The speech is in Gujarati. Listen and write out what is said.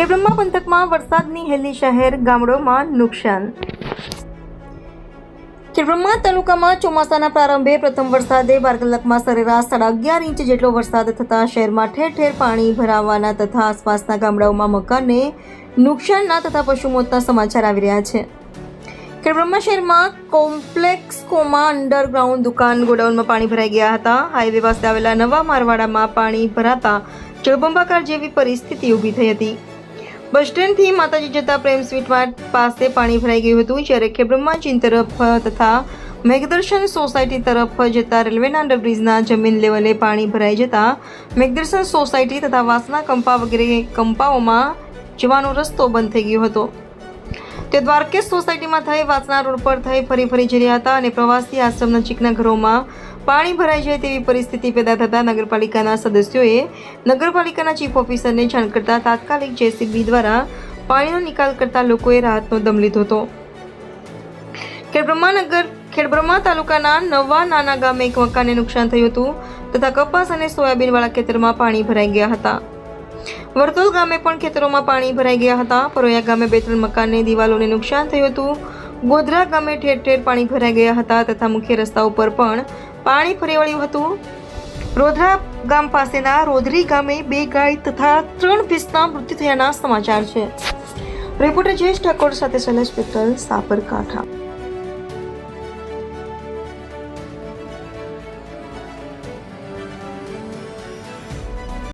ખેડબ્રહ્મા પંથકમાં વરસાદની હેલી શહેર ગામડોમાં નુકસાન? ખેડબ્રહ્મા તાલુકામાં ચોમાસાના પ્રારંભે પ્રથમ વરસાદે બાર કલાકમાં સરેરાશ સાડા અગિયાર ઇંચ જેટલો વરસાદ થતાં શહેરમાં ઠેર ઠેર પાણી ભરાવાના તથા આસપાસના ગામડાઓમાં મકાનને નુકસાનના તથા પશુ મોતના સમાચાર આવી રહ્યા છે. ખેડબ્રહ્મા શહેરમાં કોમ્પ્લેક્સ કોમા અંડરગ્રાઉન્ડ દુકાન ગોડાઉનમાં પાણી ભરાઈ ગયા હતા. હાઈવે પાસે આવેલા નવા મારવાડામાં પાણી ભરાતા જળબંબાકાર જેવી પરિસ્થિતિ ઊભી થઈ હતી. બસ સ્ટેન્ડથી માતાજી જતા પ્રેમ સ્વીટ માર્ટ પાસે પાણી ભરાઈ ગયું હતું, જ્યારે ખેડબ્રહ્મા ચીન તરફ તથા મેઘદર્શન સોસાયટી તરફ જતા રેલવેના અંડરબ્રિજના જમીન લેવલે પાણી ભરાઈ જતા મેઘદર્શન સોસાયટી તથા વાસના કંપા વગેરે કંપાઓમાં જવાનો રસ્તો બંધ થઈ ગયો હતો. તે દ્વારકેશ સોસાયટીમાં થઈ વાસના રોડ પર થઈ ફરી ફરી જઈ રહ્યા હતા અને પ્રવાસી આશ્રમ નજીકના ઘરોમાં પાણી ભરાઈ જાય તેવી પરિસ્થિતિ પેદા થતાં નગરપાલિકાના સદસ્યોએ નગરપાલિકાના ચીફ ઓફિસરને જાણ કરતા તાત્કાલિક જેસીબી દ્વારા પાણીનો નિકાલ કરતા લોકોએ રાહતનો દમ લીધો હતો. ખેડબ્રહ્માનગર ખેડબ્રહ્મા તાલુકાના નવા નાના ગામે એક મકાનને નુકસાન થયું હતું તથા કપાસ અને સોયાબીનવાળા ખેતરમાં પાણી ભરાઈ ગયા હતા. વર્તુલ ગામે પણ ખેતરોમાં પાણી ભરાઈ ગયા હતા. પરોયા ગામે બે ત્રણ મકાનની દિવાલોને નુકસાન થયું હતું. ગોધરા ગામે ઠેર ઠેર પાણી ભરાઈ ગયા હતા તથા મુખ્ય રસ્તા ઉપર પણ પાણી ફરી વળ્યું હતું. રોધરા ગામ પાસેના રોધરી ગામે બે ગાય તથા ત્રણ ભીસના મૃત્યુ થયાના સમાચાર છે. રિપોર્ટર જયેશ ઠાકોર સાથે શૈલેષ પેટ્રોલ સાબરકાંઠા.